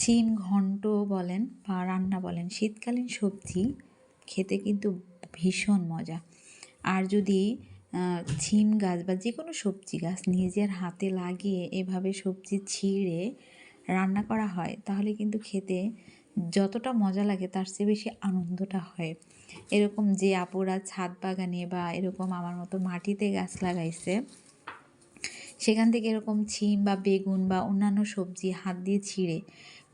চিম ঘন্ট বলেন বা রান্না বলেন, শীতকালীন সবজি খেতে কিন্তু ভীষণ মজা। আর যদি ছিম গাছ বা যে কোনো সবজি গাছ নিজের হাতে লাগিয়ে এভাবে সবজি ছিঁড়ে রান্না করা হয়, তাহলে কিন্তু খেতে যতটা মজা লাগে তার চেয়ে বেশি আনন্দটা হয়। এরকম যে আপুরা ছাদ বাগানে বা এরকম আমার মতো মাটিতে গাছ লাগাইছে, সেখান থেকে এরকম ছিম বা বেগুন বা অন্যান্য সবজি হাত দিয়ে ছিঁড়ে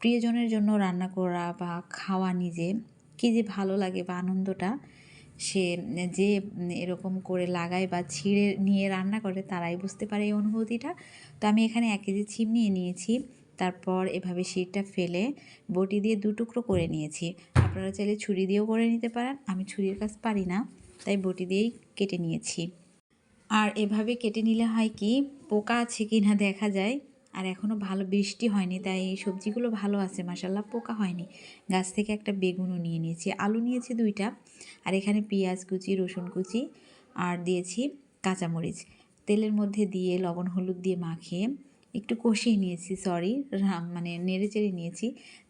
প্রিয়জনের জন্য রান্না করা বা খাওয়া নিজে, কী যে ভালো লাগে বা আনন্দটা, সে যে এরকম করে লাগায় বা ছিঁড়ে নিয়ে রান্না করে তারাই বুঝতে পারে এই অনুভূতিটা। তো আমি এখানে এক কেজি ছিম নিয়ে নিয়েছি, তারপর এভাবে শীতটা ফেলে বটি দিয়ে দু টুকরো করে নিয়েছি। আপনারা চাইলে ছুরি দিয়েও করে নিতে পারেন, আমি ছুরির কাজ পারি না, তাই বটি দিয়েই কেটে নিয়েছি। আর এভাবে কেটে নিলে হয় কি, পোকা আছে কি না দেখা যায় আর এখনও ভালো বৃষ্টি হয়নি, তাই এই সবজিগুলো ভালো আছে মাসাল্লাহ পোকা হয়নি। গাছ থেকে একটা বেগুনও নিয়ে নিয়েছি, আলু নিয়েছি দুইটা, আর এখানে পেঁয়াজ কুচি, রসুন কুচি, আর দিয়েছি কাঁচামরিচ। তেলের মধ্যে দিয়ে লবণ, হলুদ দিয়ে মাখিয়ে একটু কষিয়ে নিয়েছি, সরি মানে নেড়ে চেড়ে নিয়েছি।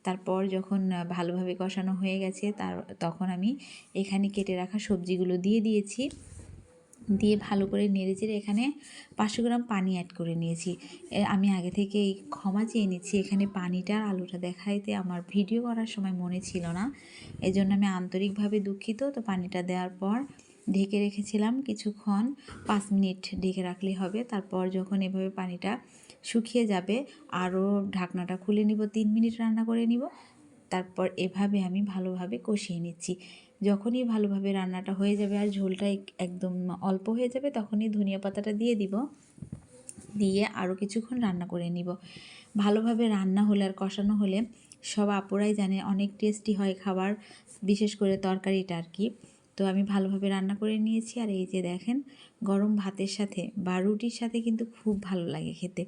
তারপর যখন ভালোভাবে কষানো হয়ে গেছে, তার, তখন আমি এখানে কেটে রাখা সবজিগুলো দিয়ে দিয়েছি। দিয়ে ভালো করে নেড়ে চেড়ে এখানে পাঁচশো গ্রাম পানি অ্যাড করে নিয়েছি। আমি আগে থেকে এই ক্ষমা চেয়ে নিচ্ছি, এখানে পানিটা আলুটা দেখাইতে আমার ভিডিও করার সময় মনে ছিল না। এই জন্য আমি আন্তরিকভাবে দুঃখিত। তো পানিটা দেওয়ার পর ঢেকে রেখেছিলাম কিছুক্ষণ, পাঁচ মিনিট ঢেকে রাখলে হবে। তারপর যখন এভাবে পানিটা শুকিয়ে যাবে, আরও ঢাকনাটা খুলে নিব, তিন মিনিট রান্না করে নিব। তারপর এভাবে আমি ভালোভাবে কষিয়ে নিচ্ছি। যখনই ভালোভাবে রান্নাটা হয়ে যাবে আর ঝোলটা একদম অল্প হয়ে যাবে তখনই ধনিয়া পাতাটা দিয়ে দিব। দিয়ে আরও কিছুক্ষণ রান্না করে নিব। ভালোভাবে রান্না হলে আর কষানো হলে সব আপুরাই জানে অনেক টেস্টি হয় খাবার, বিশেষ করে তরকারিটা আর কি। তো আমি ভালোভাবে রান্না করে নিয়েছি আর এই যে দেখেন গরম ভাতের সাথে বা রুটির সাথে কিন্তু খুব ভালো লাগে খেতে।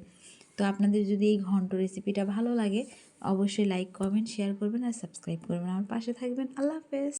তো আপনাদের যদি এই ঘন্ট রেসিপিটা ভালো লাগে, অবশ্যই লাইক কমেন্ট শেয়ার করবেন আর সাবস্ক্রাইব করবেন। আমার পাশে থাকবেন। আল্লাহ হাফেজ।